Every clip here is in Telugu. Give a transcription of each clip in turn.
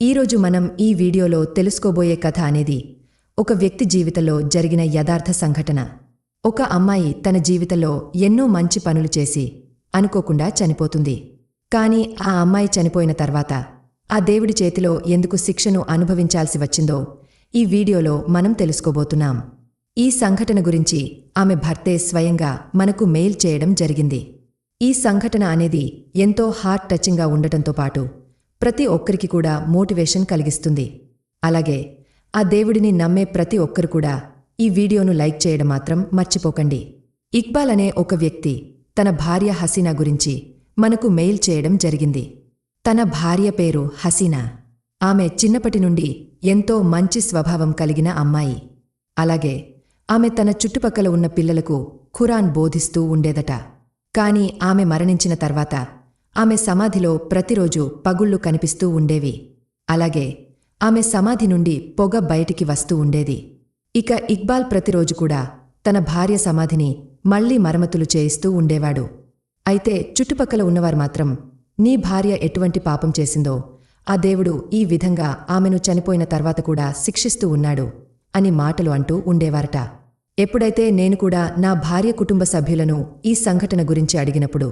ఈరోజు మనం ఈ వీడియోలో తెలుసుకోబోయే కథ అనేది ఒక వ్యక్తి జీవితంలో జరిగిన యథార్థ సంఘటన. ఒక అమ్మాయి తన జీవితంలో ఎన్నో మంచి పనులు చేసి అనుకోకుండా చనిపోతుంది. కాని ఆ అమ్మాయి చనిపోయిన తర్వాత ఆ దేవుడి చేతిలో ఎందుకు శిక్షను అనుభవించాల్సి వచ్చిందో ఈ వీడియోలో మనం తెలుసుకోబోతున్నాం. ఈ సంఘటన గురించి ఆమె భర్తే స్వయంగా మనకు మెయిల్ చేయడం జరిగింది. ఈ సంఘటన అనేది ఎంతో హార్ట్ టచింగ్గా ఉండటంతో పాటు ప్రతి ఒక్కరికి కూడా మోటివేషన్ కలిగిస్తుంది. అలాగే ఆ దేవుడిని నమ్మే ప్రతి ఒక్కరు కూడా ఈ వీడియోను లైక్ చేయడం మాత్రం మర్చిపోకండి. ఇక్బాల్ అనే ఒక వ్యక్తి తన భార్య హసీనా గురించి మనకు మెయిల్ చేయడం జరిగింది. తన భార్య పేరు హసీనా. ఆమె చిన్నప్పటి నుండి ఎంతో మంచి స్వభావం కలిగిన అమ్మాయి. అలాగే ఆమె తన చుట్టుపక్కల ఉన్న పిల్లలకు ఖురాన్ బోధిస్తూ ఉండేదట. కాని ఆమె మరణించిన తర్వాత ఆమె సమాధిలో ప్రతిరోజు పగుళ్ళు కనిపిస్తూ ఉండేవి. అలాగే ఆమె సమాధి నుండి పొగ బయటికి వస్తూ ఉండేది. ఇక ఇక్బాల్ ప్రతిరోజు కూడా తన భార్య సమాధిని మళ్ళీ మరమతులు చేయిస్తూ ఉండేవాడు. అయితే చుట్టుపక్కల ఉన్నవారు మాత్రం నీ భార్య ఎటువంటి పాపం చేసిందో ఆ దేవుడు ఈ విధంగా ఆమెను చనిపోయిన తర్వాత కూడా శిక్షిస్తూ ఉన్నాడు అని మాటలు అంటూ ఉండేవారట. ఎప్పుడైతే నేను కూడా నా భార్య కుటుంబ సభ్యులను ఈ సంఘటన గురించి అడిగినప్పుడు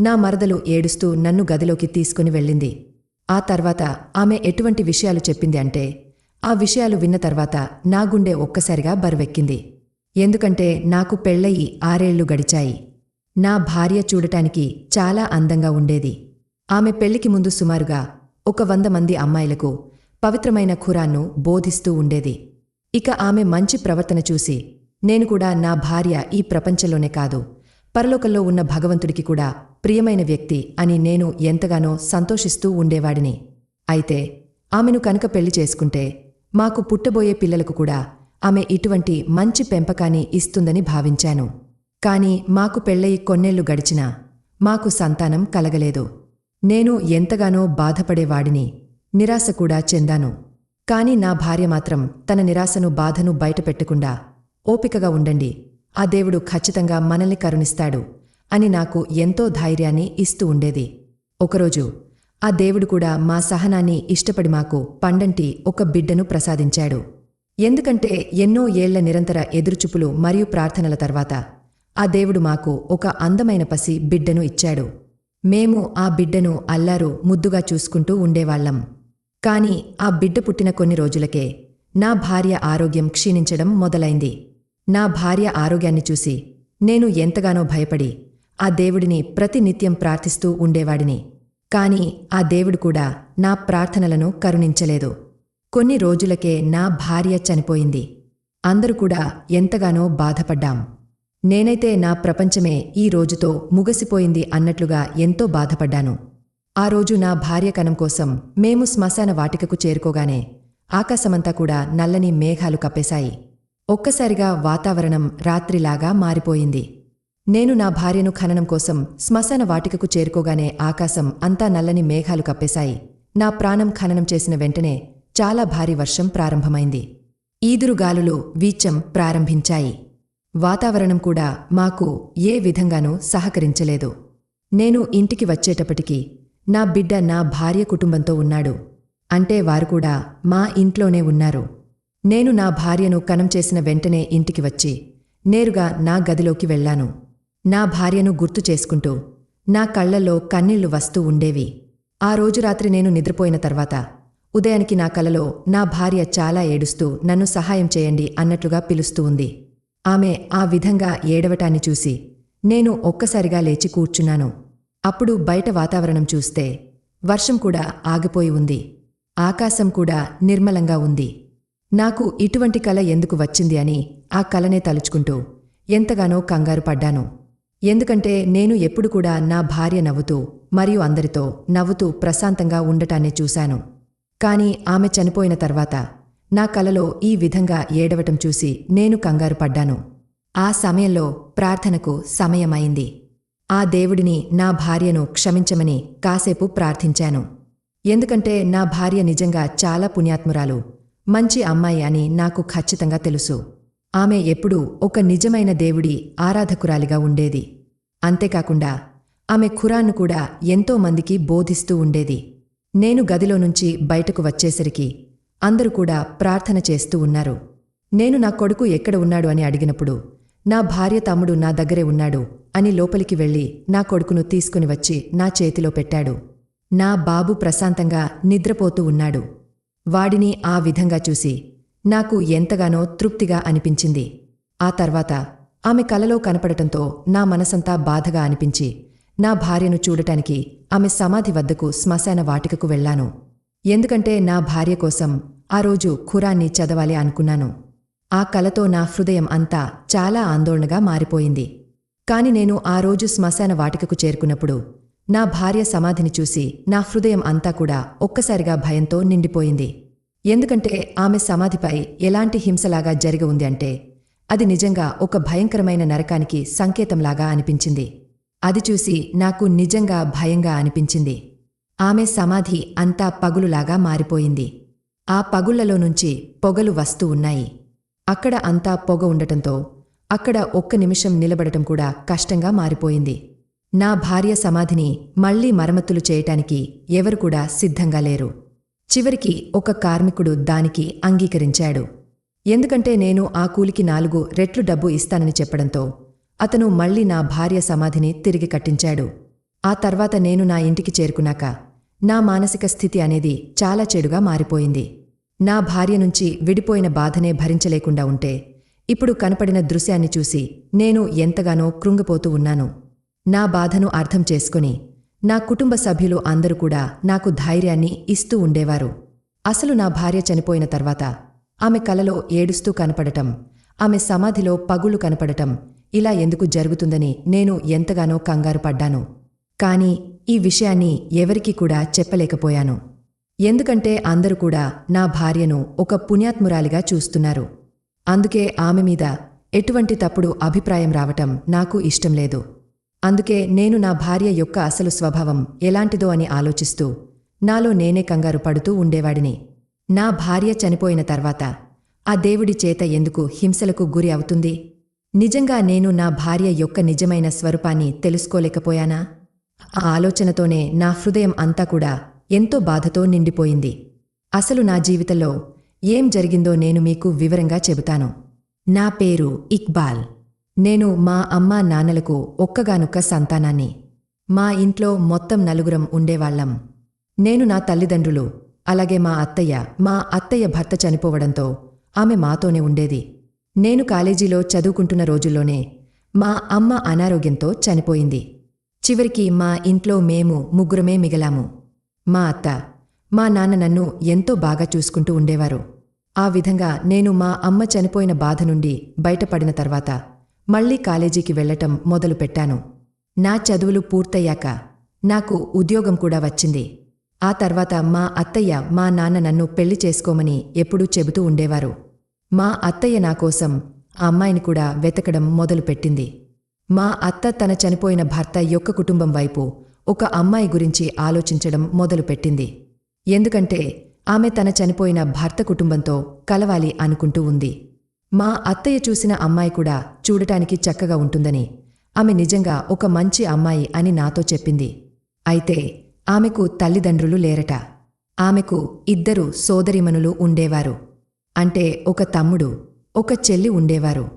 నా మరదలు ఏడుస్తూ నన్ను గదిలోకి తీసుకుని వెళ్ళింది. ఆ తర్వాత ఆమె ఎటువంటి విషయాలు చెప్పింది అంటే ఆ విషయాలు విన్న తర్వాత నా గుండె ఒక్కసారిగా బరువెక్కింది. ఎందుకంటే నాకు పెళ్ళయి ఆరేళ్ళు గడిచాయి. నా భార్య చూడటానికి చాలా అందంగా ఉండేది. ఆమె పెళ్ళికి ముందు సుమారుగా ఒక వంద మంది అమ్మాయిలకు పవిత్రమైన ఖురాన్ను బోధిస్తూ ఉండేది. ఇక ఆమె మంచి ప్రవర్తన చూసి నేను కూడా నా భార్య ఈ ప్రపంచంలోనే కాదు పరలోకంలో ఉన్న భగవంతుడికి కూడా ప్రియమైన వ్యక్తి అని నేను ఎంతగానో సంతోషిస్తూ ఉండేవాడిని. అయితే ఆమెను కనుక పెళ్ళి చేసుకుంటే మాకు పుట్టబోయే పిల్లలకు కూడా ఆమె ఇటువంటి మంచి పెంపకాన్ని ఇస్తుందని భావించాను. కాని మాకు పెళ్ళయి కొన్నేళ్ళు గడిచినా మాకు సంతానం కలగలేదు. నేను ఎంతగానో బాధపడేవాడిని నిరాశ కూడా చెందాను. కాని నా భార్య మాత్రం తన నిరాశను బాధను బయటపెట్టకుండా ఓపికగా ఉండండి ఆ దేవుడు ఖచ్చితంగా మనల్ని కరుణిస్తాడు అని నాకు ఎంతో ధైర్యాన్ని ఇస్తూ ఉండేది. ఒకరోజు ఆ దేవుడు కూడా మా సహనాన్ని ఇష్టపడి మాకు పండంటి ఒక బిడ్డను ప్రసాదించాడు. ఎందుకంటే ఎన్నో ఏళ్ళ నిరంతర ఎదురుచుపులు మరియు ప్రార్థనల తర్వాత ఆ దేవుడు మాకు ఒక అందమైన పసి బిడ్డను ఇచ్చాడు. మేము ఆ బిడ్డను అల్లారు ముద్దుగా చూసుకుంటూ ఉండేవాళ్ళం కాని ఆ బిడ్డ పుట్టిన కొన్ని రోజులకే నా భార్య ఆరోగ్యం క్షీణించడం మొదలైంది. నా భార్య ఆరోగ్యాన్ని చూసి నేను ఎంతగానో భయపడి ఆ దేవుడిని ప్రతినిత్యం ప్రార్థిస్తూ ఉండేవాడిని. కాని ఆ దేవుడు కూడా నా ప్రార్థనలను కరుణించలేదు. కొన్ని రోజులకే నా భార్య చనిపోయింది. అందరూ కూడా ఎంతగానో బాధపడ్డాం. నేనైతే నా ప్రపంచమే ఈ రోజుతో ముగసిపోయింది అన్నట్లుగా ఎంతో బాధపడ్డాను. ఆ రోజు నా భార్య కనం కోసం మేము శ్మశాన వాటికకు చేరుకోగానే ఆకాశమంతా కూడా నల్లని మేఘాలు కప్పేశాయి. ఒక్కసారిగా వాతావరణం రాత్రిలాగా మారిపోయింది. నేను నా భార్యను ఖననం కోసం శ్మశాన వాటికకు చేరుకోగానే ఆకాశం అంతా నల్లని మేఘాలు కప్పేశాయి. నా ప్రాణం ఖననం చేసిన వెంటనే చాలా భారీ వర్షం ప్రారంభమైంది. ఈదురుగాలులు వీచం ప్రారంభించాయి. వాతావరణం కూడా మాకు ఏ విధంగానూ సహకరించలేదు. నేను ఇంటికి వచ్చేటప్పటికి నా బిడ్డ నా భార్య కుటుంబంతో ఉన్నాడు. అంటే వారు కూడా మా ఇంట్లోనే ఉన్నారు. నేను నా భార్యను కనం చేసిన వెంటనే ఇంటికి వచ్చి నేరుగా నా గదిలోకి వెళ్ళాను నా భార్యను గుర్తు చేసుకుంటూ నా కళ్ళలో కన్నీళ్ళు వస్తూ ఉండేవి. ఆ రోజు రాత్రి నేను నిద్రపోయిన తర్వాత ఉదయానికి నా కలలో నా భార్య చాలా ఏడుస్తూ నన్ను సహాయం చేయండి అన్నట్లుగా పిలుస్తూ ఉంది. ఆమె ఆ విధంగా ఏడవటాన్ని చూసి నేను ఒక్కసారిగా లేచి కూర్చున్నాను. అప్పుడు బయట వాతావరణం చూస్తే వర్షం కూడా ఆగిపోయి ఉంది. ఆకాశం కూడా నిర్మలంగా ఉంది. నాకు ఇటువంటి కల ఎందుకు వచ్చింది అని ఆ కలనే తలుచుకుంటూ ఎంతగానో కంగారు పడ్డాను. ఎందుకంటే నేను ఎప్పుడు కూడా నా భార్య నవ్వుతూ మరియు అందరితో నవ్వుతూ ప్రశాంతంగా ఉండటాన్ని చూశాను. కాని ఆమె చనిపోయిన తర్వాత నా కలలో ఈ విధంగా ఏడవటం చూసి నేను కంగారు పడ్డాను. ఆ సమయంలో ప్రార్థనకు సమయమైంది. ఆ దేవుడిని నా భార్యను క్షమించమని కాసేపు ప్రార్థించాను. ఎందుకంటే నా భార్య నిజంగా చాలా పుణ్యాత్మురాలు. మంచి అమ్మాయి అని నాకు ఖచ్చితంగా తెలుసు. ఆమె ఎప్పుడూ ఒక నిజమైన దేవుడి ఆరాధకురాలిగా ఉండేది. అంతేకాకుండా ఆమె ఖురాన్ను కూడా ఎంతో మందికి బోధిస్తూ ఉండేది. నేను గదిలో నుంచి బయటకు వచ్చేసరికి అందరూ కూడా ప్రార్థన చేస్తూ ఉన్నారు. నేను నా కొడుకు ఎక్కడ ఉన్నాడు అని అడిగినప్పుడు నా భార్య తమ్ముడు నా దగ్గరే ఉన్నాడు అని లోపలికి వెళ్ళి నా కొడుకును తీసుకుని వచ్చి నా చేతిలో పెట్టాడు. నా బాబు ప్రశాంతంగా నిద్రపోతూ ఉన్నాడు. వాడిని ఆ విధంగా చూసి నాకు ఎంతగానో తృప్తిగా అనిపించింది. ఆ తర్వాత ఆమె కలలో కనపడటంతో నా మనసంతా బాధగా అనిపించి నా భార్యను చూడటానికి ఆమె సమాధి వద్దకు శ్మశాన వాటికకు వెళ్ళాను. ఎందుకంటే నా భార్య కోసం ఆ రోజు ఖురాన్ని చదవాలి అనుకున్నాను. ఆ కలతో నా హృదయం అంతా చాలా ఆందోళనగా మారిపోయింది. కాని నేను ఆ రోజు శ్మశాన వాటికకు చేరుకున్నప్పుడు నా భార్య సమాధిని చూసి నా హృదయం అంతా కూడా ఒక్కసారిగా భయంతో నిండిపోయింది. ఎందుకంటే ఆమె సమాధిపై ఎలాంటి హింసలాగా జరిగి ఉంది అంటే అది నిజంగా ఒక భయంకరమైన నరకానికి సంకేతంలాగా అనిపించింది. అది చూసి నాకు నిజంగా భయంగా అనిపించింది. ఆమె సమాధి అంతా పగులులాగా మారిపోయింది. ఆ పగుళ్ళలో నుంచి పొగలు వస్తూ ఉన్నాయి. అక్కడ అంతా పొగ ఉండటంతో అక్కడ ఒక్క నిమిషం నిలబడటం కూడా కష్టంగా మారిపోయింది. నా భార్య సమాధిని మళ్ళీ మరమ్మతులు చేయటానికి ఎవరు కూడా సిద్ధంగా లేరు. చివరికి ఒక కార్మికుడు దానికి అంగీకరించాడు. ఎందుకంటే నేను ఆ కూలికి నాలుగు రెట్లు డబ్బు ఇస్తానని చెప్పడంతో అతను మళ్ళీ నా భార్య సమాధిని తిరిగి కట్టించాడు. ఆ తర్వాత నేను నా ఇంటికి చేరుకున్నాక నా మానసిక స్థితి అనేది చాలా చెడుగా మారిపోయింది. నా భార్య నుంచి విడిపోయిన బాధనే భరించలేకుండా ఉంటే ఇప్పుడు కనపడిన దృశ్యాన్ని చూసి నేను ఎంతగానో కృంగిపోతూ ఉన్నాను. నా బాధను అర్థం చేసుకుని నా కుటుంబ సభ్యులు అందరూ కూడా నాకు ధైర్యాన్ని ఇస్తూ ఉండేవారు. అసలు నా భార్య చనిపోయిన తర్వాత ఆమె కలలో ఏడుస్తూ కనపడటం ఆమె సమాధిలో పగుళ్ళు కనపడటం ఇలా ఎందుకు జరుగుతుందని నేను ఎంతగానో కంగారు పడ్డాను. కాని ఈ విషయాన్ని ఎవరికీ కూడా చెప్పలేకపోయాను. ఎందుకంటే అందరూ కూడా నా భార్యను ఒక పుణ్యాత్మురాలిగా చూస్తున్నారు. అందుకే ఆమె మీద ఎటువంటి తప్పుడు అభిప్రాయం రావటం నాకు ఇష్టం లేదు. అందుకే నేను నా భార్య యొక్క అసలు స్వభావం ఎలాంటిదో అని ఆలోచిస్తూ నాలో నేనే కంగారు పడుతూ ఉండేవాడిని. నా భార్య చనిపోయిన తర్వాత ఆ దేవుడి చేత ఎందుకు హింసలకు గురి అవుతుంది? నిజంగా నేను నా భార్య యొక్క నిజమైన స్వరూపాన్ని తెలుసుకోలేకపోయానా? ఆ ఆలోచనతోనే నా హృదయం అంతా కూడా ఎంతో బాధతో నిండిపోయింది. అసలు నా జీవితంలో ఏం జరిగిందో నేను మీకు వివరంగా చెబుతాను. నా పేరు ఇక్బాల్. నేను మా అమ్మా నాన్నలకు ఒక్కగానొక్క సంతానాన్ని. మా ఇంట్లో మొత్తం నలుగురం ఉండేవాళ్ళం నేను నా తల్లిదండ్రులు అలాగే మా అత్తయ్య మా అత్తయ్య భర్త చనిపోవడంతో ఆమె మాతోనే ఉండేది. నేను కాలేజీలో చదువుకుంటున్న రోజుల్లోనే మా అమ్మ అనారోగ్యంతో చనిపోయింది. చివరికి మా ఇంట్లో మేము ముగ్గురమే మిగలాము. మా అత్త మా నాన్న నన్ను ఎంతో బాగా చూసుకుంటూ ఉండేవారు. ఆ విధంగా నేను మా అమ్మ చనిపోయిన బాధ నుండి బయటపడిన తర్వాత మళ్ళీ కాలేజీకి వెళ్ళటం మొదలుపెట్టాను. నా చదువులు పూర్తయ్యాక నాకు ఉద్యోగం కూడా వచ్చింది. ఆ తర్వాత మా అత్తయ్య మా నాన్న నన్ను పెళ్ళి చేసుకోమని ఎప్పుడూ చెబుతూ ఉండేవారు. మా అత్తయ్య నా కోసం ఆ అమ్మాయిని కూడా వెతకడం మొదలుపెట్టింది. మా అత్త తన చనిపోయిన భర్త యొక్క కుటుంబం వైపు ఒక అమ్మాయి గురించి ఆలోచించడం మొదలుపెట్టింది. ఎందుకంటే ఆమె తన చనిపోయిన భర్త కుటుంబంతో కలవాలి అనుకుంటూ ఉంది. మా అత్తయ్య చూసిన అమ్మాయి కూడా చూడటానికి చక్కగా ఉంటుందని. ఆమె నిజంగా ఒక మంచి అమ్మాయి అని నాతో చెప్పింది. అయితే ఆమెకు తల్లిదండ్రులు లేరట. ఆమెకు ఇద్దరు సోదరిమనులు ఉండేవారు. అంటే ఒక తమ్ముడు ఒక చెల్లి ఉండేవారు.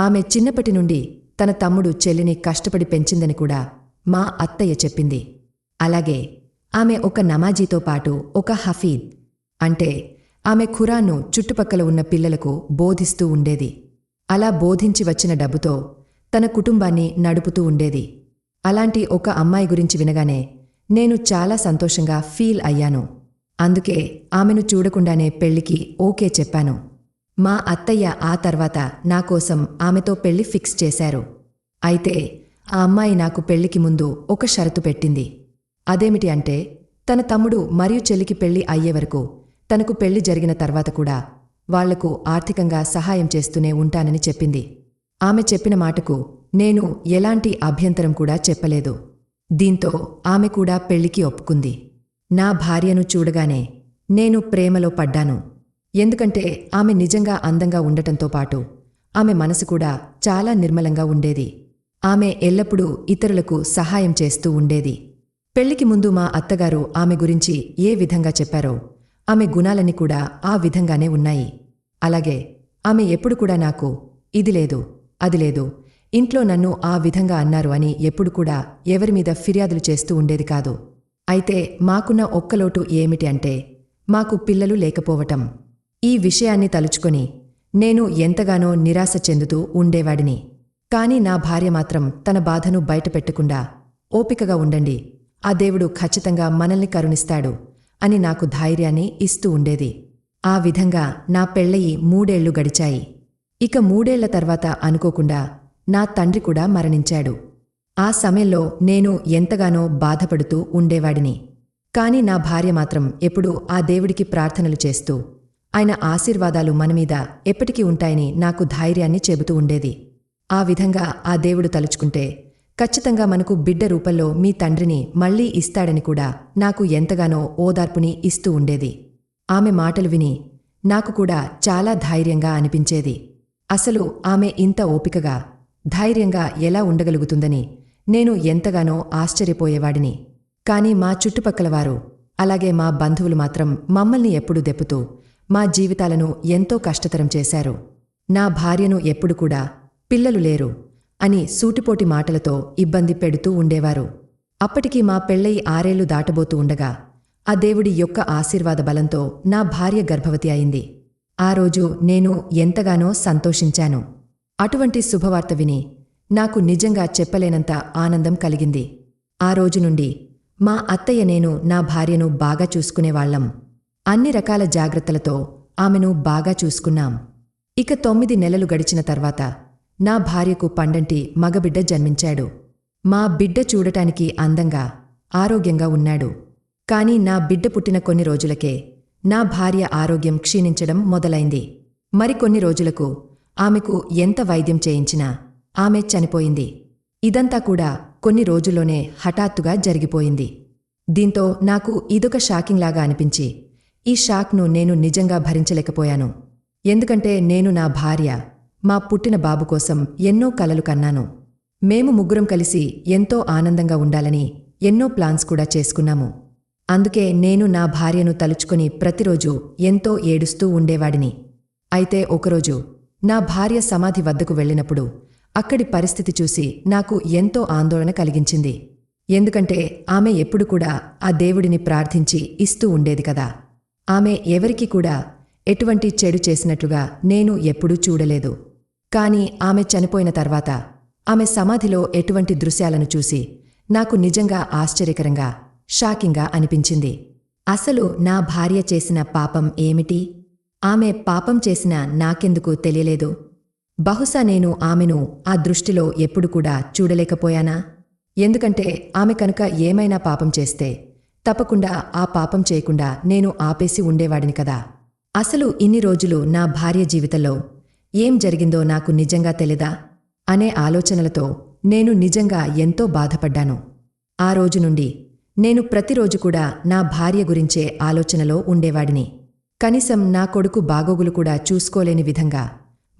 ఆమె చిన్నప్పటి నుండి తన తమ్ముడు చెల్లిని కష్టపడి పెంచిందని కూడా మా అత్తయ్య చెప్పింది. అలాగే ఆమె ఒక నమాజీతో పాటు ఒక హఫీద్. అంటే ఆమె ఖురాన్ను చుట్టుపక్కల ఉన్న పిల్లలకు బోధిస్తూ ఉండేది. అలా బోధించి వచ్చిన డబ్బుతో తన కుటుంబాన్ని నడుపుతూ ఉండేది. అలాంటి ఒక అమ్మాయి గురించి వినగానే నేను చాలా సంతోషంగా ఫీల్ అయ్యాను. అందుకే ఆమెను చూడకుండానే పెళ్ళికి ఓకే చెప్పాను. మా అత్తయ్య ఆ తర్వాత నా కోసం ఆమెతో పెళ్ళి ఫిక్స్ చేశారు. అయితే ఆ అమ్మాయి నాకు పెళ్ళికి ముందు ఒక షరతు పెట్టింది. అదేమిటి అంటే తన తమ్ముడు మరియు చెల్లికి పెళ్ళి అయ్యే వరకు తనకు పెళ్ళి జరిగిన తర్వాత కూడా వాళ్ళకు ఆర్థికంగా సహాయం చేస్తూనే ఉంటానని చెప్పింది. ఆమె చెప్పిన మాటకు నేను ఎలాంటి అభ్యంతరం కూడా చెప్పలేదు. దీంతో ఆమె కూడా పెళ్ళికి ఒప్పుకుంది. నా భార్యను చూడగానే నేను ప్రేమలో పడ్డాను. ఎందుకంటే ఆమె నిజంగా అందంగా ఉండటంతో పాటు ఆమె మనసు కూడా చాలా నిర్మలంగా ఉండేది. ఆమె ఎల్లప్పుడూ ఇతరులకు సహాయం చేస్తూ ఉండేది. పెళ్ళికి ముందు మా అత్తగారు ఆమె గురించి ఏ విధంగా చెప్పారో ఆమె గుణాలన్నీ కూడా ఆ విధంగానే ఉన్నాయి. అలాగే ఆమె ఎప్పుడు కూడా నాకు ఇది లేదు అది లేదు ఇంట్లో నన్ను ఆ విధంగా అన్నారు అని ఎప్పుడు కూడా ఎవరిమీద ఫిర్యాదులు చేస్తూ ఉండేది కాదు. అయితే మాకున్న ఒక్కలోటు ఏమిటి అంటే మాకు పిల్లలు లేకపోవటం. ఈ విషయాన్ని తలుచుకొని నేను ఎంతగానో నిరాశ చెందుతూ ఉండేవాడిని. కాని నా భార్య మాత్రం తన బాధను బయటపెట్టకుండా ఓపికగా ఉండండి. ఆ దేవుడు ఖచ్చితంగా మనల్ని కరుణిస్తాడు. అని నాకు ధైర్యాన్ని ఇస్తూ ఉండేది. ఆ విధంగా నా పెళ్ళయి మూడేళ్ళు గడిచాయి. ఇక మూడేళ్ళ తర్వాత అనుకోకుండా నా తండ్రి కూడా మరణించాడు. ఆ సమయంలో నేను ఎంతగానో బాధపడుతూ ఉండేవాడిని. కాని నా భార్య మాత్రం ఎప్పుడూ ఆ దేవుడికి ప్రార్థనలు చేస్తూ ఆయన ఆశీర్వాదాలు మనమీద ఎప్పటికీ ఉంటాయని నాకు ధైర్యాన్ని చెబుతూ ఉండేది. ఆ విధంగా ఆ దేవుడు తలుచుకుంటే ఖచ్చితంగా మనకు బిడ్డ రూపంలో మీ తండ్రిని మళ్ళీ ఇస్తాడని కూడా నాకు ఎంతగానో ఓదార్పుని ఇస్తూ ఉండేది. ఆమె మాటలు విని నాకు కూడా చాలా ధైర్యంగా అనిపించేది. అసలు ఆమె ఇంత ఓపికగా ధైర్యంగా ఎలా ఉండగలుగుతుందని నేను ఎంతగానో ఆశ్చర్యపోయేవాడిని. కాని మా చుట్టుపక్కల వారు అలాగే మా బంధువులు మాత్రం మమ్మల్ని ఎప్పుడూ దెప్పుతూ మా జీవితాలను ఎంతో కష్టతరం చేశారు. నా భార్యను ఎప్పుడు కూడా పిల్లలు లేరు. అని సూటిపోటి మాటలతో ఇబ్బంది పెడుతూ ఉండేవారు. అప్పటికి మా పెళ్ళై ఆరేళ్ళు దాటబోతూ ఉండగా ఆ దేవుడి యొక్క ఆశీర్వాద బలంతో నా భార్య గర్భవతి అయింది. ఆ రోజు నేను ఎంతగానో సంతోషించాను. అటువంటి శుభవార్త విని నాకు నిజంగా చెప్పలేనంత ఆనందం కలిగింది. ఆ రోజు నుండి మా అత్తయ్య నేను నా భార్యను బాగా చూసుకునేవాళ్ళం అన్ని రకాల జాగ్రత్తలతో ఆమెను బాగా చూసుకున్నాం. ఇక తొమ్మిది నెలలు గడిచిన తర్వాత నా భార్యకు పండంటి మగబిడ్డ జన్మించాడు. మా బిడ్డ చూడటానికి అందంగా ఆరోగ్యంగా ఉన్నాడు. కాని నా బిడ్డ పుట్టిన కొన్ని రోజులకే నా భార్య ఆరోగ్యం క్షీణించడం మొదలైంది. మరికొన్ని రోజులకు ఆమెకు ఎంత వైద్యం చేయించినా ఆమె చనిపోయింది. ఇదంతా కూడా కొన్ని రోజుల్లోనే హఠాత్తుగా జరిగిపోయింది. దీంతో నాకు ఇదొక షాకింగ్లాగా అనిపించి ఈ షాక్ను నేను నిజంగా భరించలేకపోయాను. ఎందుకంటే నేను నా భార్య మా పుట్టిన బాబు కోసం ఎన్నో కలలు కన్నాను. మేము ముగ్గురం కలిసి ఎంతో ఆనందంగా ఉండాలని ఎన్నో ప్లాన్స్ కూడా చేసుకున్నాము. అందుకే నేను నా భార్యను తలుచుకుని ప్రతిరోజు ఎంతో ఏడుస్తూ ఉండేవాడిని. అయితే ఒకరోజు నా భార్య సమాధి వద్దకు వెళ్ళినప్పుడు అక్కడి పరిస్థితి చూసి నాకు ఎంతో ఆందోళన కలిగించింది. ఎందుకంటే ఆమె ఎప్పుడు కూడా ఆ దేవుడిని ప్రార్థించి ఇస్తూ ఉండేది కదా. ఆమె ఎవరికి కూడా ఎటువంటి చెడు చేసినట్లుగా నేను ఎప్పుడూ చూడలేదు. కాని ఆమె చనిపోయిన తర్వాత ఆమె సమాధిలో ఎటువంటి దృశ్యాలను చూసి నాకు నిజంగా ఆశ్చర్యకరంగా షాకింగా అనిపించింది. అసలు నా భార్య చేసిన పాపం ఏమిటి? ఆమె పాపం చేసిన నాకెందుకు తెలియలేదు. బహుశా నేను ఆమెను ఆ దృష్టిలో ఎప్పుడు కూడా చూడలేకపోయానా? ఎందుకంటే ఆమె కనుక ఏమైనా పాపం చేస్తే తప్పకుండా ఆ పాపం చేయకుండా నేను ఆపేసి ఉండేవాడిని కదా. అసలు ఇన్ని రోజులు నా భార్య జీవితంలో ఏం జరిగిందో నాకు నిజంగా తెలీదా? అనే ఆలోచనలతో నేను నిజంగా ఎంతో బాధపడ్డాను. ఆ రోజు నుండి నేను ప్రతిరోజు కూడా నా భార్య గురించే ఆలోచనలో ఉండేవాడిని. కనీసం నా కొడుకు బాగోగులు కూడా చూసుకోలేని విధంగా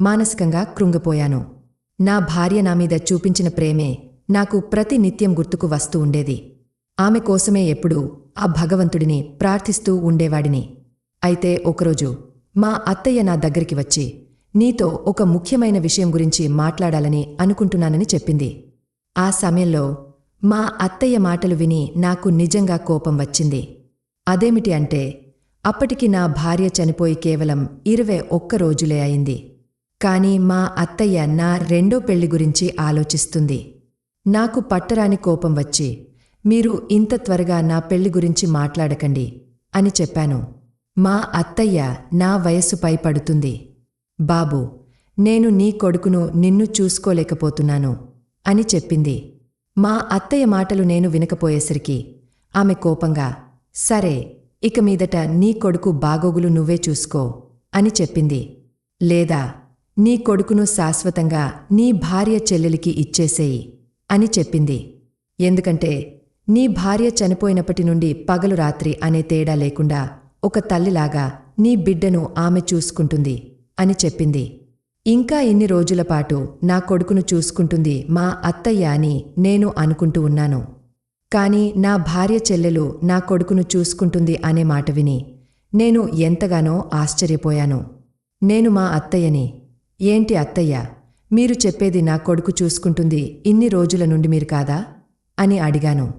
మానసికంగా కృంగిపోయాను. నా భార్య నా మీద చూపించిన ప్రేమే నాకు ప్రతి నిత్యం గుర్తుకు వస్తూ ఉండేది. ఆమె కోసమే ఎప్పుడూ ఆ భగవంతుడిని ప్రార్థిస్తూ ఉండేవాడిని. అయితే ఒకరోజు మా అత్తయ్య నా దగ్గరికి వచ్చి నీతో ఒక ముఖ్యమైన విషయం గురించి మాట్లాడాలని అనుకుంటున్నానని చెప్పింది. ఆ సమయంలో మా అత్తయ్య మాటలు విని నాకు నిజంగా కోపం వచ్చింది. అదేమిటి అంటే అప్పటికి నా భార్య చనిపోయి కేవలం ఇరవై ఒక్క రోజులే అయింది. కాని మా అత్తయ్య నా రెండో పెళ్ళి గురించి ఆలోచిస్తుంది. నాకు పట్టరాని కోపం వచ్చి మీరు ఇంత త్వరగా నా పెళ్ళి గురించి మాట్లాడకండి అని చెప్పాను. మా అత్తయ్య నా వయస్సుపై పడుతుంది బాబు నేను నీ కొడుకును నిన్ను చూసుకోలేకపోతున్నాను అని చెప్పింది. మా అత్తయ్య మాటలు నేను వినకపోయేసరికి ఆమె కోపంగా సరే ఇక మీదట నీ కొడుకు బాగోగులు నువ్వే చూసుకో అని చెప్పింది. లేదా నీ కొడుకును శాశ్వతంగా నీ భార్య చెల్లెలికి ఇచ్చేసేయి అని చెప్పింది. ఎందుకంటే నీ భార్య చనిపోయినప్పటి నుండి పగలు రాత్రి అనే తేడా లేకుండా ఒక తల్లిలాగా నీ బిడ్డను ఆమె చూసుకుంటుంది. అని చెప్పింది. ఇంకా ఇన్ని రోజులపాటు నా కొడుకును చూసుకుంటుంది మా అత్తయ్య అని నేను అనుకుంటూ ఉన్నాను. కాని నా భార్య చెల్లెలు నా కొడుకును చూసుకుంటుంది అనే మాట విని నేను ఎంతగానో ఆశ్చర్యపోయాను. నేను మా అత్తయ్యని ఏంటి అత్తయ్య మీరు చెప్పేది నా కొడుకు చూసుకుంటుంది ఇన్ని రోజుల నుండి మీరు కాదా? అని అడిగాను.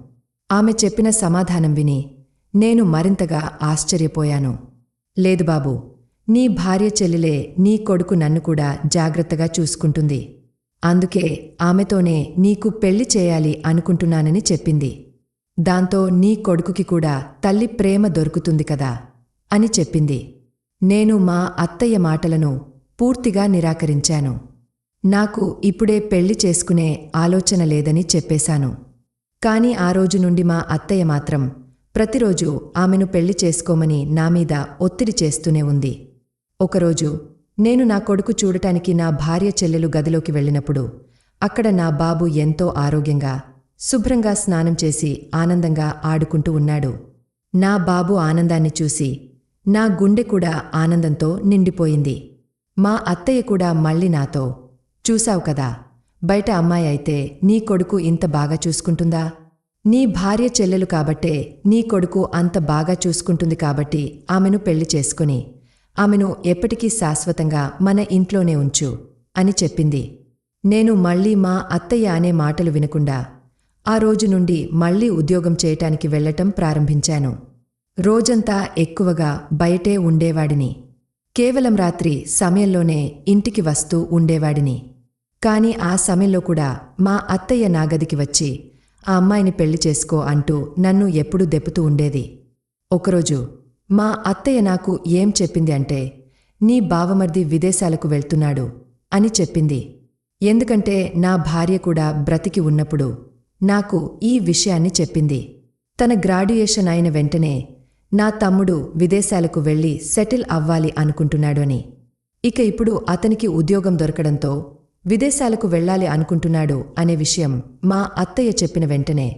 ఆమె చెప్పిన సమాధానం విని నేను మరింతగా ఆశ్చర్యపోయాను. లేదు బాబూ నీ భార్య చెల్లెలే నీ కొడుకు నన్ను కూడా జాగ్రత్తగా చూసుకుంటుంది. అందుకే ఆమెతోనే నీకు పెళ్ళి చేయాలి అనుకుంటున్నానని చెప్పింది. దాంతో నీ కొడుకుకి కూడా తల్లి ప్రేమ దొరుకుతుంది కదా అని చెప్పింది. నేను మా అత్తయ్య మాటలను పూర్తిగా నిరాకరించాను. నాకు ఇప్పుడే పెళ్ళి చేసుకునే ఆలోచన లేదని చెప్పేశాను. కాని ఆ రోజు నుండి మా అత్తయ్య మాత్రం ప్రతిరోజు ఆమెను పెళ్ళి చేసుకోమని నా మీద ఒత్తిడి చేస్తూనే ఉంది. ఒకరోజు నేను నా కొడుకు చూడటానికి నా భార్య చెల్లెలు గదిలోకి వెళ్ళినప్పుడు అక్కడ నా బాబు ఎంతో ఆరోగ్యంగా శుభ్రంగా స్నానం చేసి ఆనందంగా ఆడుకుంటూ ఉన్నాడు. నా బాబు ఆనందాన్ని చూసి నా గుండె కూడా ఆనందంతో నిండిపోయింది. మా అత్తయ్య కూడా మళ్ళీ నాతో చూశావు కదా బయట అమ్మాయి అయితే నీ కొడుకు ఇంత బాగా చూసుకుంటుందా? నీ భార్య చెల్లెలు కాబట్టే నీ కొడుకు అంత బాగా చూసుకుంటుంది కాబట్టి ఆమెను పెళ్ళి చేసుకుని ఆమెను ఎప్పటికీ శాశ్వతంగా మన ఇంట్లోనే ఉంచు అని చెప్పింది. నేను మళ్ళీ మా అత్తయ్య అనే మాటలు వినకుండా ఆ రోజు నుండి మళ్ళీ ఉద్యోగం చేయటానికి వెళ్ళటం ప్రారంభించాను. రోజంతా ఎక్కువగా బయటే ఉండేవాడిని. కేవలం రాత్రి సమయంలోనే ఇంటికి వస్తూ ఉండేవాడిని. కాని ఆ సమయంలో కూడా మా అత్తయ్య నా గదికి వచ్చి ఆ అమ్మాయిని పెళ్ళి చేసుకో అంటూ నన్ను ఎప్పుడూ దెప్పుతూ ఉండేది. ఒకరోజు మా అత్తయ్య నాకు ఏం చెప్పింది అంటే నీ బావమర్ది విదేశాలకు వెళ్తున్నాడు అని చెప్పింది. ఎందుకంటే నా భార్య కూడా బ్రతికి ఉన్నప్పుడు నాకు ఈ విషయాన్ని చెప్పింది. తన గ్రాడ్యుయేషన్ అయిన వెంటనే నా తమ్ముడు విదేశాలకు వెళ్ళి సెటిల్ అవ్వాలి అనుకుంటున్నాడు అని. ఇక ఇప్పుడు అతనికి ఉద్యోగం దొరకడంతో విదేశాలకు వెళ్ళాలి అనుకుంటున్నాడు అనే విషయం మా అత్తయ్య చెప్పిన వెంటనే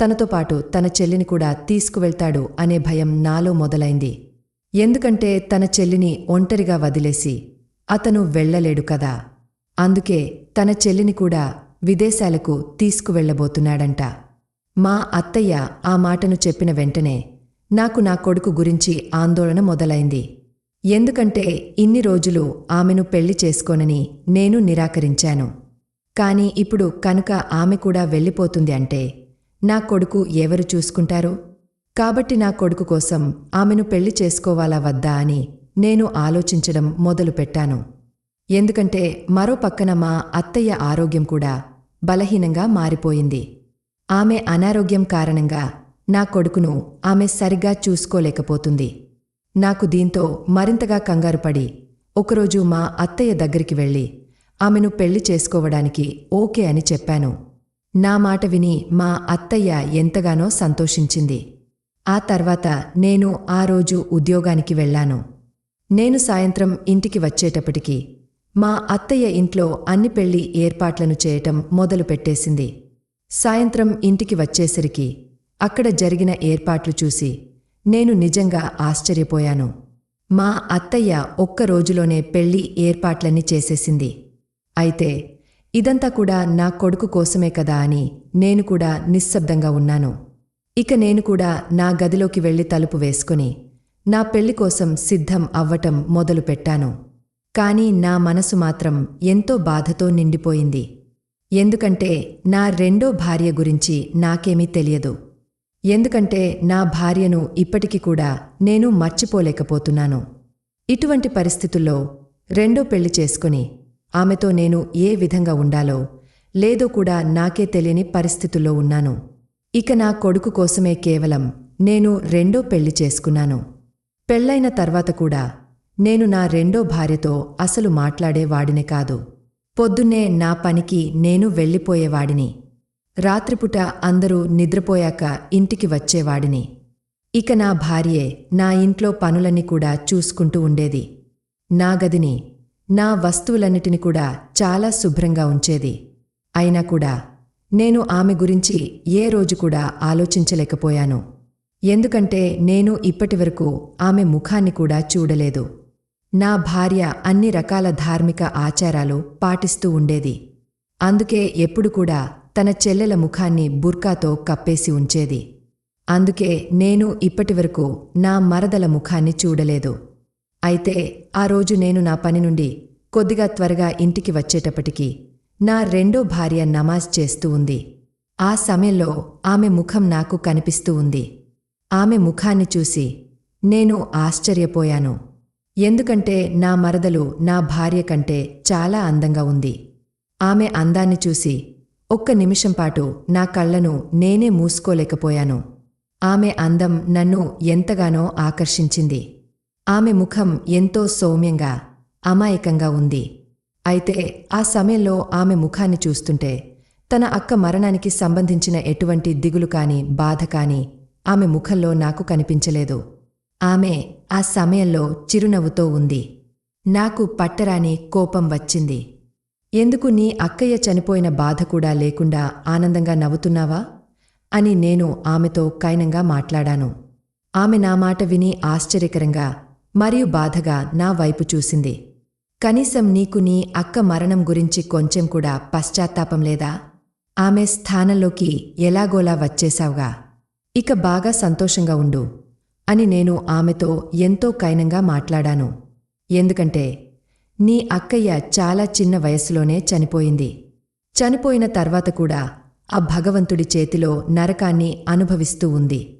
తనతో పాటు తన చెల్లిని కూడా తీసుకువెళ్తాడు అనే భయం నాలో మొదలైంది. ఎందుకంటే తన చెల్లిని ఒంటరిగా వదిలేసి అతను వెళ్ళలేడు కదా. అందుకే తన చెల్లిని కూడా విదేశాలకు తీసుకువెళ్ళబోతున్నాడంట మా అత్తయ్య ఆ మాటను చెప్పిన వెంటనే నాకు నా కొడుకు గురించి ఆందోళన మొదలైంది. ఎందుకంటే ఇన్ని రోజులు ఆమెను పెళ్ళి చేసుకోనని నేను నిరాకరించాను. కాని ఇప్పుడు కనుక ఆమె కూడా వెళ్ళిపోతుంది అంటే నా కొడుకు ఎవరు చూసుకుంటారు? కాబట్టి నా కొడుకు కోసం ఆమెను పెళ్ళి చేసుకోవాలా వద్దా అని నేను ఆలోచించడం మొదలుపెట్టాను ఎందుకంటే మరో పక్కన మా అత్తయ్య ఆరోగ్యం కూడా బలహీనంగా మారిపోయింది. ఆమె అనారోగ్యం కారణంగా నా కొడుకును ఆమె సరిగ్గా చూసుకోలేకపోతుంది. నాకు దీంతో మరింతగా కంగారుపడి ఒకరోజు మా అత్తయ్య దగ్గరికి వెళ్ళి ఆమెను పెళ్ళి చేసుకోవడానికి ఓకే అని చెప్పాను. నా మాట విని మా అత్తయ్య ఎంతగానో సంతోషించింది. ఆ తర్వాత నేను ఆ రోజు ఉద్యోగానికి వెళ్ళాను. నేను సాయంత్రం ఇంటికి వచ్చేటప్పటికి మా అత్తయ్య ఇంట్లో అన్ని పెళ్ళి ఏర్పాట్లను చేయటం మొదలుపెట్టేసింది సాయంత్రం ఇంటికి వచ్చేసరికి అక్కడ జరిగిన ఏర్పాట్లు చూసి నేను నిజంగా ఆశ్చర్యపోయాను. మా అత్తయ్య ఒక్క రోజులోనే పెళ్ళి ఏర్పాట్లన్నీ చేసేసింది. అయితే ఇదంతా కూడా నా కొడుకు కోసమే కదా అని నేను కూడా నిశ్శబ్దంగా ఉన్నాను. ఇక నేను కూడా నా గదిలోకి వెళ్ళి తలుపు వేసుకుని నా పెళ్ళి కోసం సిద్ధం అవ్వటం మొదలుపెట్టాను కాని నా మనసు మాత్రం ఎంతో బాధతో నిండిపోయింది. ఎందుకంటే నా రెండో భార్య గురించి నాకేమీ తెలియదు. ఎందుకంటే నా భార్యను ఇప్పటికి కూడా నేను మర్చిపోలేకపోతున్నాను. ఇటువంటి పరిస్థితుల్లో రెండో పెళ్ళి చేసుకుని ఆమెతో నేను ఏ విధంగా ఉండాలో లేదో కూడా నాకే తెలియని పరిస్థితుల్లో ఉన్నాను. ఇక నా కొడుకు కోసమే కేవలం నేను రెండో పెళ్ళి చేసుకున్నాను. పెళ్ళైన తర్వాత కూడా నేను నా రెండో భార్యతో అసలు మాట్లాడేవాడిని కాదు. పొద్దున్నే నా పనికి నేను వెళ్ళిపోయేవాడిని. రాత్రిపుట అందరూ నిద్రపోయాక ఇంటికి వచ్చేవాడిని. ఇక నా భార్యే నా ఇంట్లో పనులన్నీ కూడా చూసుకుంటూ ఉండేది. నా గదిని నా వస్తువులన్నిటిని కూడా చాలా శుభ్రంగా ఉంచేది. అయినా కూడా నేను ఆమె గురించి ఏ రోజు కూడా ఆలోచించలేకపోయాను. ఎందుకంటే నేను ఇప్పటివరకు ఆమె ముఖాన్ని కూడా చూడలేదు. నా భార్య అన్ని రకాల ధార్మిక ఆచారాలు పాటిస్తూ ఉండేది. అందుకే ఎప్పుడు కూడా తన చెల్లెల ముఖాన్ని బుర్కాతో కప్పేసి ఉంచేది. అందుకే నేను ఇప్పటివరకు నా మరదల ముఖాన్ని చూడలేదు. అయితే ఆ రోజు నేను నా పని నుండి కొద్దిగా త్వరగా ఇంటికి వచ్చేటప్పటికి నా రెండో భార్య నమాజ్ చేస్తూ ఉంది. ఆ సమయంలో ఆమె ముఖం నాకు కనిపిస్తూ ఉంది. ఆమె ముఖాన్ని చూసి నేను ఆశ్చర్యపోయాను. ఎందుకంటే నా మరదలు నా భార్య కంటే చాలా అందంగా ఉంది. ఆమె అందాన్ని చూసి ఒక్క నిమిషం పాటు నా కళ్ళను నేనే మూసుకోలేకపోయాను. ఆమె అందం నన్ను ఎంతగానో ఆకర్షించింది. ఆమె ముఖం ఎంతో సౌమ్యంగా అమాయకంగా ఉంది. అయితే ఆ సమయంలో ఆమె ముఖాన్ని చూస్తుంటే తన అక్క మరణానికి సంబంధించిన ఎటువంటి దిగులు కాని బాధ కాని ఆమె ముఖంలో నాకు కనిపించలేదు. ఆమె ఆ సమయంలో చిరునవ్వుతో ఉంది. నాకు పట్టరాని కోపం వచ్చింది. ఎందుకు నీ అక్కయ్య చనిపోయిన బాధ కూడా లేకుండా ఆనందంగా నవ్వుతున్నావా? అని నేను ఆమెతో కైనంగా మాట్లాడాను. ఆమె నా మాట విని ఆశ్చర్యకరంగా మరియు బాధగా నా వైపు చూసింది. కనీసం నీకు నీ అక్క మరణం గురించి కొంచెం కూడా పశ్చాత్తాపం లేదా? ఆమె స్థానంలోకి ఎలాగోలా వచ్చేశావుగా? ఇక బాగా సంతోషంగా ఉండు అని నేను ఆమెతో ఎంతో కైనంగా మాట్లాడాను. ఎందుకంటే నీ అక్కయ్య చాలా చిన్న వయస్సులోనే చనిపోయింది. చనిపోయిన తర్వాత కూడా ఆ భగవంతుడి చేతిలో నరకాన్ని అనుభవిస్తూ ఉంది.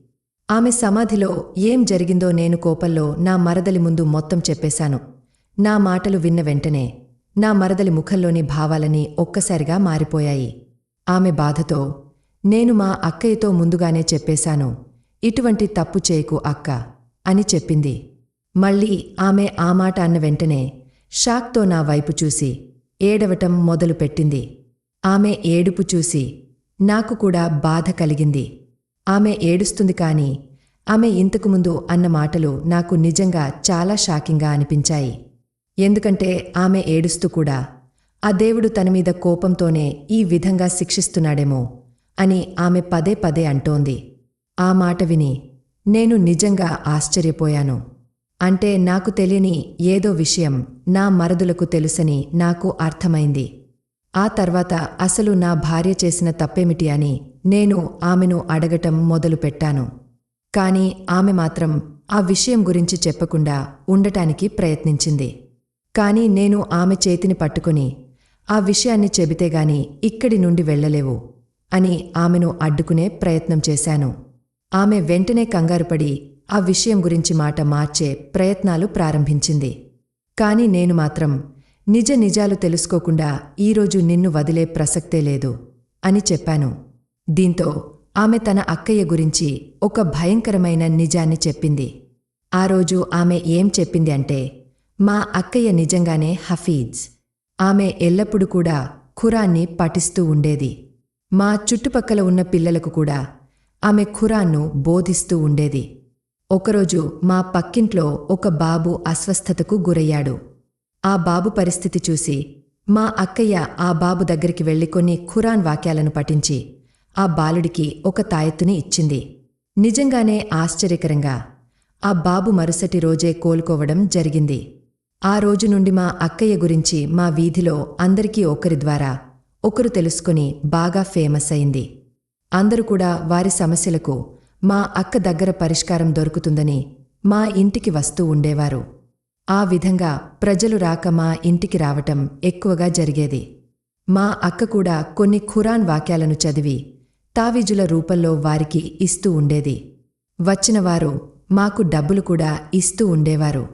ఆమె సమాధిలో ఏం జరిగిందో నేను కోపంలో నా మరదలి ముందు మొత్తం చెప్పేశాను. నా మాటలు విన్న వెంటనే నా మరదలి ముఖంలోని భావాలని ఒక్కసారిగా మారిపోయాయి. ఆమె బాధతో నేను మా అక్కయ్యతో ముందుగానే చెప్పేశాను. ఇటువంటి తప్పు చేయకు అక్క అని చెప్పింది. మళ్ళీ ఆమె ఆ మాట అన్న వెంటనే షాక్తో నా వైపు చూసి ఏడవటం మొదలుపెట్టింది. ఆమె ఏడుపు చూసి నాకు కూడా బాధ కలిగింది. ఆమె ఏడుస్తుంది కాని ఆమె ఇంతకుముందు అన్న మాటలు నాకు నిజంగా చాలా షాకింగ్గా అనిపించాయి. ఎందుకంటే ఆమె ఏడుస్తూ కూడా ఆ దేవుడు తన మీద కోపంతోనే ఈ విధంగా శిక్షిస్తున్నాడేమో అని ఆమె పదే పదే అంటోంది. ఆ మాట విని నేను నిజంగా ఆశ్చర్యపోయాను. అంటే నాకు తెలియని ఏదో విషయం నా మరదులకు తెలుసని నాకు అర్థమైంది. ఆ తర్వాత అసలు నా భార్య చేసిన తప్పేమిటి అని నేను ఆమెను అడగటం మొదలుపెట్టాను కాని ఆమె మాత్రం ఆ విషయం గురించి చెప్పకుండా ఉండటానికి ప్రయత్నించింది. కాని నేను ఆమె చేతిని పట్టుకుని ఆ విషయాన్ని చెబితేగాని ఇక్కడి నుండి వెళ్ళలేవు అని ఆమెను అడ్డుకునే ప్రయత్నం చేశాను. ఆమె వెంటనే కంగారుపడి ఆ విషయం గురించి మాట మార్చే ప్రయత్నాలు ప్రారంభించింది. కాని నేను మాత్రం నిజ నిజాలు తెలుసుకోకుండా ఈరోజు నిన్ను వదిలే ప్రసక్తే లేదు అని చెప్పాను. దీంతో ఆమె తన అక్కయ్య గురించి ఒక భయంకరమైన నిజాన్ని చెప్పింది. ఆ రోజు ఆమె ఏం చెప్పింది అంటే మా అక్కయ్య నిజంగానే హఫీజ్. ఆమె ఎల్లప్పుడూ కూడా ఖురాన్ని పఠిస్తూ ఉండేది. మా చుట్టుపక్కల ఉన్న పిల్లలకు కూడా ఆమె ఖురాన్ను బోధిస్తూ ఉండేది. ఒకరోజు మా పక్కింట్లో ఒక బాబు అస్వస్థతకు గురయ్యాడు. ఆ బాబు పరిస్థితి చూసి మా అక్కయ్య ఆ బాబు దగ్గరికి వెళ్ళి కొన్ని ఖురాన్ వాక్యాలను పఠించి ఆ బాలుడికి ఒక తాయెత్తుని ఇచ్చింది. నిజంగానే ఆశ్చర్యకరంగా ఆ బాబు మరుసటి రోజే కోలుకోవడం జరిగింది. ఆ రోజు నుండి మా అక్కయ్య గురించి మా వీధిలో అందరికీ ఒకరి ద్వారా ఒకరు తెలుసుకుని బాగా ఫేమస్ అయింది. అందరూ కూడా వారి సమస్యలకు మా అక్క దగ్గర పరిష్కారం దొరుకుతుందని మా ఇంటికి వస్తూ ఉండేవారు. ఆ విధంగా ప్రజలు రాక మా ఇంటికి రావటం ఎక్కువగా జరిగేది. మా అక్క కూడా కొన్ని ఖురాన్ వాక్యాలను చదివి తావీజుల రూపంలో వారికి ఇస్తూ ఉండేది. వచ్చినవారు మాకు డబ్బులు కూడా ఇస్తూ ఉండేవారు.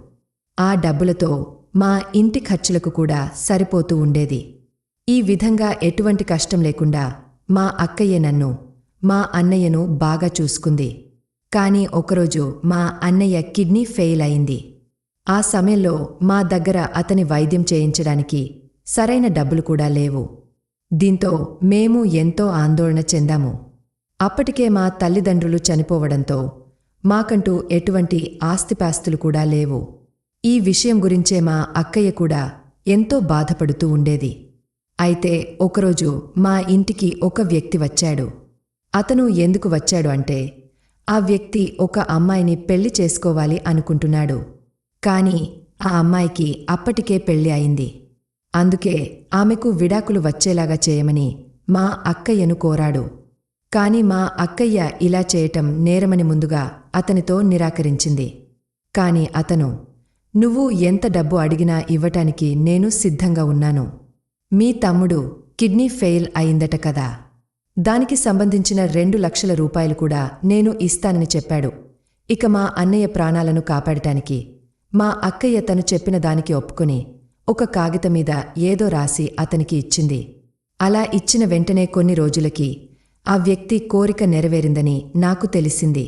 ఆ డబ్బులతో మా ఇంటి ఖర్చులకు కూడా సరిపోతూ ఉండేది. ఈ విధంగా ఎటువంటి కష్టం లేకుండా మా అక్కయ్య నన్ను మా అన్నయ్యను బాగా చూసుకుంది. కాని ఒకరోజు మా అన్నయ్య కిడ్నీ ఫెయిల్ అయింది. ఆ సమయంలో మా దగ్గర అతని వైద్యం చేయించడానికి సరైన డబ్బులు కూడా లేవు. దీంతో మేము ఎంతో ఆందోళన చెందాము. అప్పటికే మా తల్లిదండ్రులు చనిపోవడంతో మాకంటూ ఎటువంటి ఆస్తిపాస్తులు కూడా లేవు. ఈ విషయం గురించే మా అక్కయ్య కూడా ఎంతో బాధపడుతూ ఉండేది. అయితే ఒకరోజు మా ఇంటికి ఒక వ్యక్తి వచ్చాడు. అతను ఎందుకు వచ్చాడు అంటే ఆ వ్యక్తి ఒక అమ్మాయిని పెళ్ళి చేసుకోవాలి అనుకుంటున్నాడు. కాని ఆ అమ్మాయికి అప్పటికే పెళ్ళి అయింది. అందుకే ఆమెకు విడాకులు వచ్చేలాగా చేయమని మా అక్కయ్యను కోరాడు. కాని మా అక్కయ్య ఇలా చేయటం నేరమని ముందుగా అతనితో నిరాకరించింది. కాని అతను నువ్వు ఎంత డబ్బు అడిగినా ఇవ్వటానికి నేను సిద్ధంగా ఉన్నాను. మీ తమ్ముడు కిడ్నీ ఫెయిల్ అయిందట కదా. దానికి సంబంధించిన రెండు లక్షల రూపాయలు కూడా నేను ఇస్తానని చెప్పాడు. ఇక మా అన్నయ్య ప్రాణాలను కాపాడటానికి మా అక్కయ్య తను చెప్పిన దానికి ఒప్పుకుని ఒక కాగితం మీద ఏదో రాసి అతనికి ఇచ్చింది. అలా ఇచ్చిన వెంటనే కొన్ని రోజులకి ఆ వ్యక్తి కోరిక నెరవేరిందని నాకు తెలిసింది.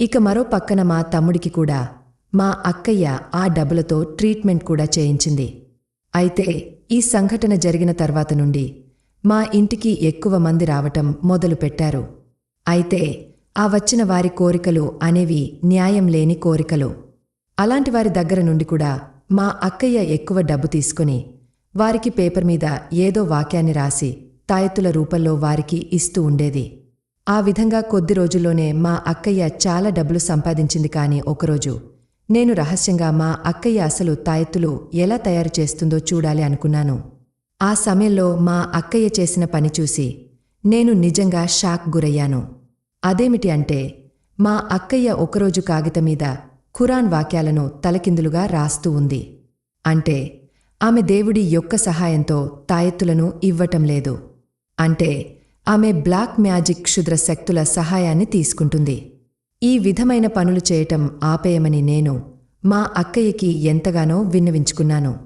ఇక మరో పక్కన మా తమ్ముడికి కూడా మా అక్కయ్య ఆ డబ్బులతో ట్రీట్మెంట్ కూడా చేయించింది. అయితే ఈ సంఘటన జరిగిన తర్వాత నుండి మా ఇంటికి ఎక్కువ మంది రావటం మొదలుపెట్టారు అయితే ఆ వచ్చిన వారి కోరికలు అనేవి న్యాయం లేని కోరికలు. అలాంటి వారి దగ్గర నుండి కూడా మా అక్కయ్య ఎక్కువ డబ్బు తీసుకుని వారికి పేపర్ మీద ఏదో వాక్యాన్ని రాసి తాయెత్తుల రూపంలో వారికి ఇస్తూ ఉండేది. ఆ విధంగా కొద్ది రోజుల్లోనే మా అక్కయ్య చాలా డబ్బులు సంపాదించింది కాని ఒకరోజు నేను రహస్యంగా మా అక్కయ్య అసలు తాయెత్తులు ఎలా తయారు చేస్తుందో చూడాలి అనుకున్నాను. ఆ సమయంలో మా అక్కయ్య చేసిన పని చూసి నేను నిజంగా షాక్ గురయ్యాను. అదేమిటి అంటే మా అక్కయ్య ఒకరోజు కాగితం మీద ఖురాన్ వాక్యాలను తలకిందులుగా రాస్తూ ఉంది. అంటే ఆమె దేవుడి యొక్క సహాయంతో తాయెత్తులను ఇవ్వటం లేదు. అంటే ఆమె బ్లాక్ మ్యాజిక్ క్షుద్ర శక్తుల సహాయాన్ని తీసుకుంటుంది. ఈ విధమైన పనులు చేయటం ఆపేయమని నేను మా అక్కయ్యకి ఎంతగానో విన్నవించుకున్నాను.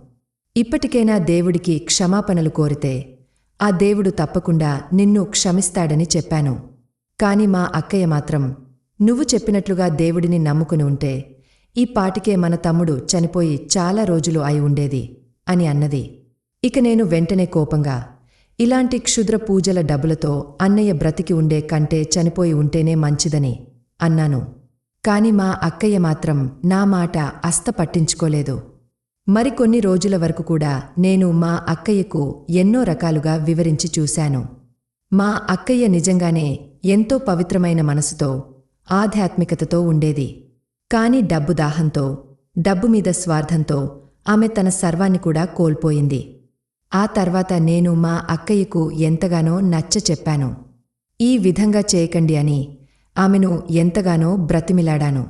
ఇప్పటికైనా దేవుడికి క్షమాపణలు కోరితే ఆ దేవుడు తప్పకుండా నిన్ను క్షమిస్తాడని చెప్పాను. కాని మా అక్కయ్య మాత్రం నువ్వు చెప్పినట్లుగా దేవుడిని నమ్ముకుని ఉంటే ఈ పాటికే మన తమ్ముడు చనిపోయి చాలా రోజులు అయి ఉండేది అని అన్నది. ఇక నేను వెంటనే కోపంగా ఇలాంటి క్షుద్ర పూజల డబ్బులతో అన్నయ్య బ్రతికి ఉండే కంటే చనిపోయి ఉంటేనే మంచిదని అన్నాను. కాని మా అక్కయ్య మాత్రం నా మాట అస్త పట్టించుకోలేదు. మరికొన్ని రోజుల వరకు కూడా నేను మా అక్కయ్యకు ఎన్నో రకాలుగా వివరించి చూశాను. మా అక్కయ్య నిజంగానే ఎంతో పవిత్రమైన మనసుతో ఆధ్యాత్మికతతో ఉండేది. కాని డబ్బు దాహంతో డబ్బు మీద స్వార్థంతో ఆమె తన సర్వాన్ని కూడా కోల్పోయింది. ఆ తర్వాత నేను మా అక్కయ్యకు ఎంతగానో నచ్చ చెప్పాను. ఈ విధంగా చేయకండి అని ఆమెను ఎంతగానో బ్రతిమిలాడాను.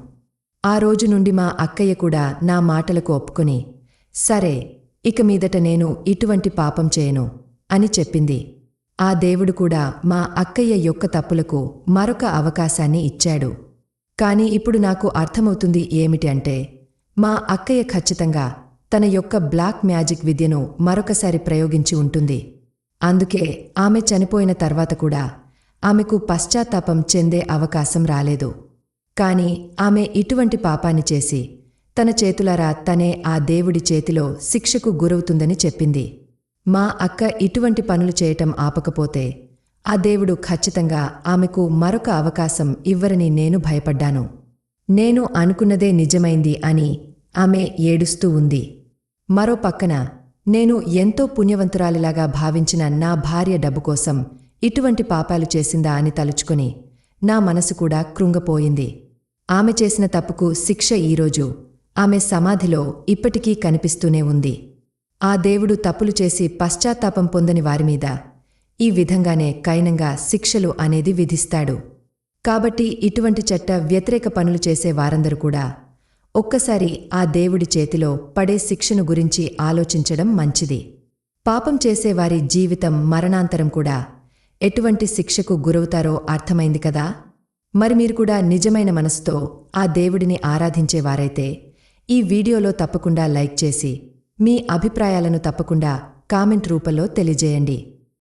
ఆ రోజు నుండి మా అక్కయ్య కూడా నా మాటలకు ఒప్పుకుని సరే ఇక మీదట నేను ఇటువంటి పాపం చేయను అని చెప్పింది. ఆ దేవుడు కూడా మా అక్కయ్య యొక్క తప్పులకు మరొక అవకాశాన్ని ఇచ్చాడు. కాని ఇప్పుడు నాకు అర్థమవుతుంది ఏమిటి అంటే మా అక్కయ్య ఖచ్చితంగా తన యొక్క బ్లాక్ మ్యాజిక్ విద్యను మరొకసారి ప్రయోగించి ఉంటుంది. అందుకే ఆమె చనిపోయిన తర్వాత కూడా ఆమెకు పశ్చాత్తాపం చెందే అవకాశం రాలేదు. కాని ఆమె ఇటువంటి పాపాన్ని చేసి తన చేతులారా తనే ఆ దేవుడి చేతిలో శిక్షకు గురవుతుందని చెప్పింది. మా అక్క ఇటువంటి పనులు చేయటం ఆపకపోతే ఆ దేవుడు ఖచ్చితంగా ఆమెకు మరొక అవకాశం ఇవ్వరని నేను భయపడ్డాను. నేను అనుకున్నదే నిజమైంది అని ఆమె ఏడుస్తూ ఉంది. మరో పక్కన నేను ఎంతో పుణ్యవంతురాలిలాగా భావించిన నా భార్య డబ్బు కోసం ఇటువంటి పాపాలు చేసిందా అని తలుచుకుని నా మనసు కూడా కృంగపోయింది. ఆమె చేసిన తప్పుకు శిక్ష ఈరోజు ఆమె సమాధిలో ఇప్పటికీ కనిపిస్తూనే ఉంది. ఆ దేవుడు తప్పులు చేసి పశ్చాత్తాపం పొందని వారిమీద ఈ విధంగానే కైనంగా శిక్షలు అనేది విధిస్తాడు. కాబట్టి ఇటువంటి చట్ట వ్యతిరేక పనులు చేసే వారందరూ కూడా ఒక్కసారి ఆ దేవుడి చేతిలో పడే శిక్షను గురించి ఆలోచించడం మంచిది. పాపం చేసేవారి జీవితం మరణాంతరం కూడా ఎటువంటి శిక్షకు గురవుతారో అర్థమైంది కదా? మరి మీరు కూడా నిజమైన మనసుతో ఆ దేవుడిని ఆరాధించేవారైతే ఈ వీడియోలో తప్పకుండా లైక్ చేసి మీ అభిప్రాయాలను తప్పకుండా కామెంట్ రూపంలో తెలియజేయండి.